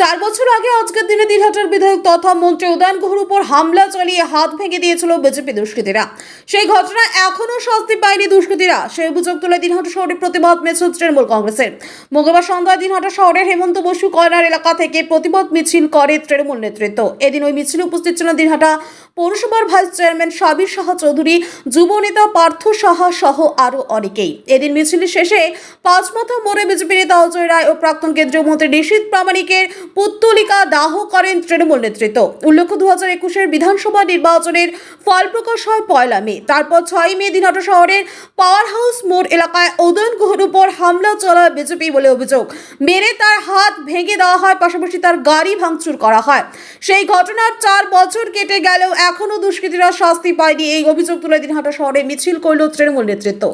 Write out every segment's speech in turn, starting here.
চার বছর আগে আজকের দিনে দিনহাটার বিধায়ক তথা মন্ত্রী উদয়ন গুহর উপর হামলা চালিয়ে হাত ভেঙে দিয়েছিল বিজেপি দুষ্কৃতীরা। সেই ঘটনা এখনও শাস্তি পায়নি দুষ্কৃতীরা। সেই অভিযোগ তুলে দিনহাটা শহরে প্রতিবাদ মিছিল তৃণমূল কংগ্রেসের। মঙ্গলবার সন্ধ্যায় দিনহাটা শহরের হেমন্ত বসু কয়নার এলাকা থেকে প্রতিবাদ মিছিল করে তৃণমূল নেতৃত্ব। এদিন ওই মিছিলে উপস্থিত ছিলেন দিনহাটা পৌরসভার ভাইস চেয়ারম্যান সাবির সাহা চৌধুরী যুব নেতা পার্থ সাহা সহ আরও অনেকেই। এদিন মিছিলের শেষে পাঁচমাথা মোড়ে বিজেপি নেতা অজয় রায় ও প্রাক্তন কেন্দ্রীয় মন্ত্রী নিশীত প্রামাণিকের পুত্তলিকা দাহ করেন তৃণমূল নেতৃত্ব। উল্লেখ্য দু হাজার একুশের বিধানসভা নির্বাচনের ফল প্রকাশ হয় পয়লা মে। তারপর ছয় মে দিনহাটা শহরের পাওয়ার হাউস মোড় এলাকায় উদয়ন গুহর উপর হামলা চালায় বিজেপি বলে অভিযোগ। মেরে তার হাত ভেঙে দেওয়া হয়, পাশাপাশি তার গাড়ি ভাঙচুর করা হয়। সেই ঘটনার চার বছর কেটে গেলেও এখনও দুষ্কৃতীরা শাস্তি পায়নি। এই অভিযোগ তুলে দিনহাটা শহরে মিছিল করল তৃণমূল নেতৃত্ব।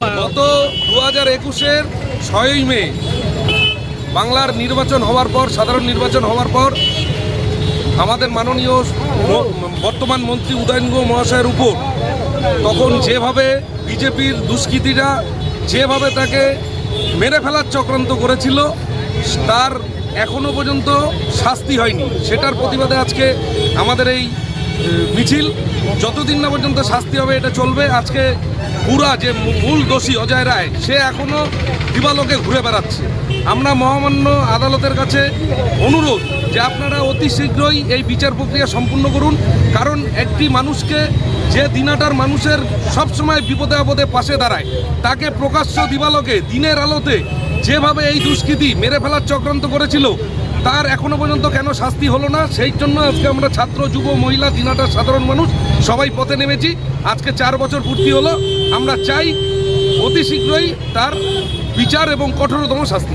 গত দু হাজার একুশের ছয়ই মে বাংলার নির্বাচন হওয়ার পর, সাধারণ নির্বাচন হওয়ার পর, আমাদের মাননীয় বর্তমান মন্ত্রী উদয়ন গুহ মহাশয়ের উপর, তখন যেভাবে বিজেপির দুষ্কৃতীরা যেভাবে তাকে মেরে ফেলার চক্রান্ত করেছিল, তার এখনও পর্যন্ত শাস্তি হয়নি। সেটার প্রতিবাদে আজকে আমাদের এই মিছিল, যতদিন না পর্যন্ত শাস্তি হবে, এটা চলবে। আজকে পুরা যে মূল দোষী অজয় রায়, সে এখনও দিবালোকে ঘুরে বেড়াচ্ছে। আমরা মহামান্য আদালতের কাছে অনুরোধ যে আপনারা অতি শীঘ্রই এই বিচার প্রক্রিয়া সম্পূর্ণ করুন, কারণ একটি মানুষকে যে দিনাটার মানুষের সবসময় বিপদে আপদে পাশে দাঁড়ায়, তাকে প্রকাশ্য দিবালোকে দিনের আলোতে যেভাবে এই দুষ্কৃতি মেরে ফেলার চক্রান্ত করেছিল তার এখনও পর্যন্ত কেন শাস্তি হলো না, সেই জন্য আজকে আমরা ছাত্র, যুব, মহিলা দিনাটার সাধারণ মানুষ সবাই পথে নেমেছি আজকে চার বছর পূর্তি হলো, আমরা চাই অতি শীঘ্রই তার বিচার এবং কঠোরতম শাস্তি।